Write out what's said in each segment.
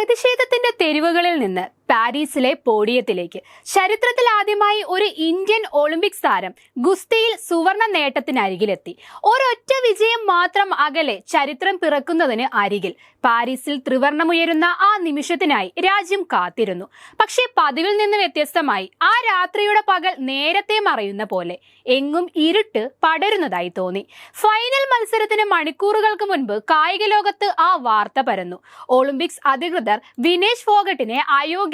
പ്രതിഷേധത്തിന്റെ തെരുവുകളിൽ നിന്ന് പാരീസിലെ പോഡിയത്തിലേക്ക്. ചരിത്രത്തിൽ ആദ്യമായി ഒരു ഇന്ത്യൻ ഒളിമ്പിക്സ് താരം ഗുസ്തിയിൽ സുവർണ നേട്ടത്തിനരികിലെത്തി. ഒരൊറ്റ വിജയം മാത്രം അകലെ ചരിത്രം പിറക്കുന്നതിന് അരികിൽ. പാരീസിൽ ത്രിവർണമുയരുന്ന ആ നിമിഷത്തിനായി രാജ്യം കാത്തിരുന്നു. പക്ഷേ പതിവിൽ നിന്ന് വ്യത്യസ്തമായി ആ രാത്രിയുടെ പകൽ നേരത്തെ മറയുന്ന പോലെ എങ്ങും ഇരുട്ട് പടരുന്നതായി തോന്നി. ഫൈനൽ മത്സരത്തിന് മണിക്കൂറുകൾക്ക് മുൻപ് കായിക ലോകത്ത് ആ വാർത്ത പരന്നു. ഒളിമ്പിക്സ് അധികൃതർ വിനേഷ് ഫോഗട്ടിനെ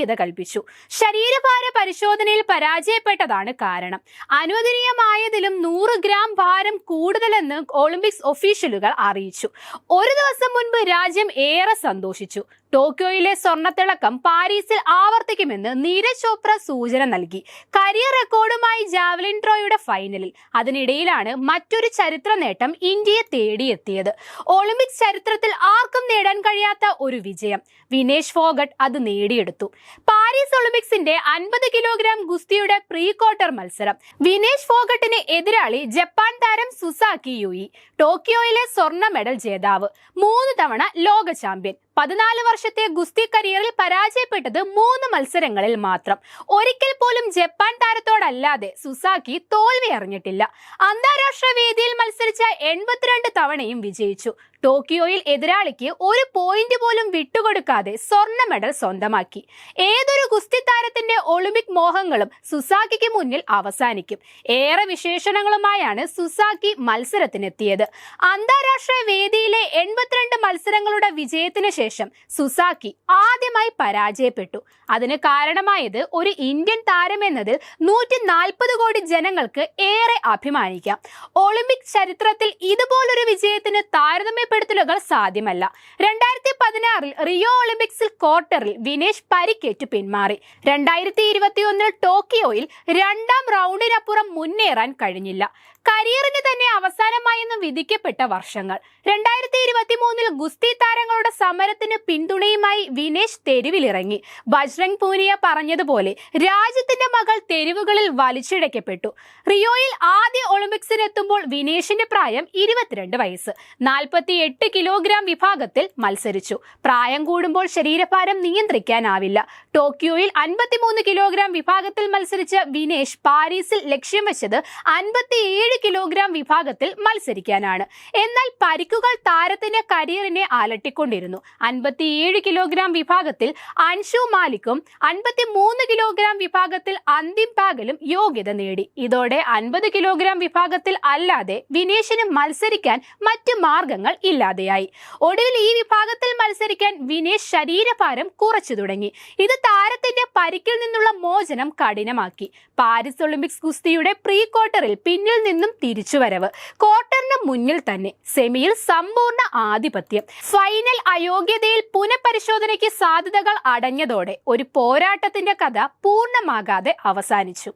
അയോഗ്യത കൽപ്പിച്ചു. ശരീരഭാര പരിശോധനയിൽ പരാജയപ്പെട്ടതാണ് കാരണം. അനുവദനീയമായതിലും നൂറ് ഗ്രാം ഭാരം കൂടുതലെന്ന് ഒളിമ്പിക്സ് ഒഫീഷ്യലുകൾ അറിയിച്ചു. ഒരു ദിവസം മുൻപ് രാജ്യം ഏറെ സന്തോഷിച്ചു. ടോക്കിയോയിലെ സ്വർണത്തിളക്കം പാരീസിൽ ആവർത്തിക്കുമെന്ന് നീരജ് ചോപ്ര സൂചന നൽകി. കരിയർ റെക്കോർഡുമായി ജാവലിൻ ട്രോയുടെ ഫൈനലിൽ. അതിനിടയിലാണ് മറ്റൊരു ചരിത്ര നേട്ടം ഇന്ത്യയെ തേടിയെത്തിയത്. ഒളിമ്പിക് ചരിത്രത്തിൽ ആർക്കും നേടാൻ കഴിയാത്ത ഒരു വിജയം. വിനേഷ് ഫോഗട്ട് അത് നേടിയെടുത്തു. പാരീസ് ഒളിമ്പിക്സിന്റെ അൻപത് കിലോഗ്രാം ഗുസ്തിയുടെ പ്രീ ക്വാർട്ടർ മത്സരം. വിനേഷ് ഫോഗട്ടിന് എതിരാളി ജപ്പാൻ താരം സുസാക്കി യുയി ടോക്കിയോയിലെ സ്വർണ മെഡൽ ജേതാവ്. മൂന്ന് തവണ ലോക ചാമ്പ്യൻ. പതിനാല് വർഷത്തെ ഗുസ്തി കരിയറിൽ പരാജയപ്പെട്ടത് മൂന്ന് മത്സരങ്ങളിൽ മാത്രം. ഒരിക്കൽ പോലും ജപ്പാൻ താരത്തോടല്ലാതെ സുസാക്കി തോൽവി അറിഞ്ഞിട്ടില്ല. അന്താരാഷ്ട്ര വേദിയിൽ മത്സരിച്ച എൺപത്തിരണ്ട് തവണയും വിജയിച്ചു. ടോക്കിയോയിൽ എതിരാളിക്ക് ഒരു പോയിന്റ് പോലും വിട്ടുകൊടുക്കാതെ സ്വർണ മെഡൽ സ്വന്തമാക്കി. ഏതൊരു ഗുസ്തി താരത്തിന്റെ ഒളിമ്പിക് മോഹങ്ങളും സുസാക്കിക്ക് മുന്നിൽ അവസാനിക്കും. ഏറെ വിശേഷണങ്ങളുമായാണ് സുസാക്കി മത്സരത്തിനെത്തിയത്. അന്താരാഷ്ട്ര വേദിയിലെ എൺപത്തിരണ്ട് മത്സരങ്ങളുടെ വിജയത്തിന് ശേഷം സുസാക്കി ആദ്യമായി പരാജയപ്പെട്ടു. അതിന് കാരണമായത് ഒരു ഇന്ത്യൻ താരമെന്നതിൽ നൂറ്റി നാൽപ്പത് കോടി ജനങ്ങൾക്ക് ഏറെ അഭിമാനിക്കാം. ഒളിമ്പിക് ചരിത്രത്തിൽ ഇതുപോലൊരു വിജയത്തിന് താരതമ്യപ്പെടുത്തലുകൾ സാധ്യമല്ല. രണ്ടായിരത്തി പതിനാറിൽ റിയോ ഒളിമ്പിക്സിൽ ക്വാർട്ടറിൽ വിനേഷ് പരിക്കേറ്റ് പിന്മാറി. രണ്ടായിരത്തി ഇരുപത്തിയൊന്നിൽ ടോക്കിയോയിൽ രണ്ടാം റൗണ്ടിനപ്പുറം മുന്നേറാൻ കഴിഞ്ഞില്ല. കരിയറിന് തന്നെ അവസാനമായെന്ന് വിധിക്കപ്പെട്ട വർഷങ്ങൾ. രണ്ടായിരത്തി ഇരുപത്തി മൂന്നിൽ ഗുസ്തി താരങ്ങളുടെ സമരത്തിന് പിന്തുണയുമായി വിനേഷ് തെരുവിലിറങ്ങി. ബജ്രംഗ് പൂനിയ പറഞ്ഞതുപോലെ രാജ്യത്തിന്റെ മകൾ തെരുവുകളിൽ വലിച്ചിഴക്കപ്പെട്ടു. റിയോയിൽ ആദ്യ ഒളിമ്പിക്സിന് എത്തുമ്പോൾ വിനേഷിന്റെ പ്രായം ഇരുപത്തിരണ്ട് വയസ്സ്. നാൽപ്പത്തി എട്ട് കിലോഗ്രാം വിഭാഗത്തിൽ മത്സരിച്ചു. പ്രായം കൂടുമ്പോൾ ശരീരഭാരം നിയന്ത്രിക്കാനാവില്ല. ടോക്കിയോയിൽ അൻപത്തിമൂന്ന് കിലോഗ്രാം വിഭാഗത്തിൽ മത്സരിച്ച വിനേഷ് പാരീസിൽ ലക്ഷ്യം വെച്ചത് അൻപത്തിയേഴ് കിലോഗ്രാം വിഭാഗത്തിൽ മത്സരിക്കാനാണ്. എന്നാൽ പരിക്കുകൾ താരത്തിന്റെ കരിയറിനെ അലട്ടിക്കൊണ്ടിരുന്നു അൻപത്തിയേഴ് കിലോഗ്രാം വിഭാഗത്തിൽ അൻഷു മാലിക്കും അൻപത്തി മൂന്ന് കിലോഗ്രാം വിഭാഗത്തിൽ അന്തിം പാഗലും യോഗ്യത നേടി. ഇതോടെ അൻപത് കിലോഗ്രാം വിഭാഗത്തിൽ അല്ലാതെ വിനേഷിന് മത്സരിക്കാൻ മറ്റ് മാർഗങ്ങൾ ഇല്ലാതെയായി. ഒടുവിൽ ഈ വിഭാഗത്തിൽ മത്സരിക്കാൻ വിനേഷ് ശരീരഭാരം കുറച്ചു തുടങ്ങി. ഇത് താരത്തിന്റെ പരിക്കിൽ നിന്നുള്ള മോചനം കഠിനമാക്കി. പാരീസ് ഒളിമ്പിക്സ് ഗുസ്തിയുടെ പ്രീ ക്വാർട്ടറിൽ പിന്നിൽ നിന്നും തിരിച്ചുവരവ്. ക്വാർട്ടറിന് മുന്നിൽ തന്നെ സെമിയിൽ സമ്പൂർണ ആധിപത്യം. ഫൈനൽ അയോഗ്യതയിൽ പുനഃപരിശോധനയ്ക്ക് സാധ്യതകൾ അടഞ്ഞതോടെ ഒരു പോരാട്ടത്തിന്റെ കഥ പൂർണമാകാതെ അവസാനിച്ചു.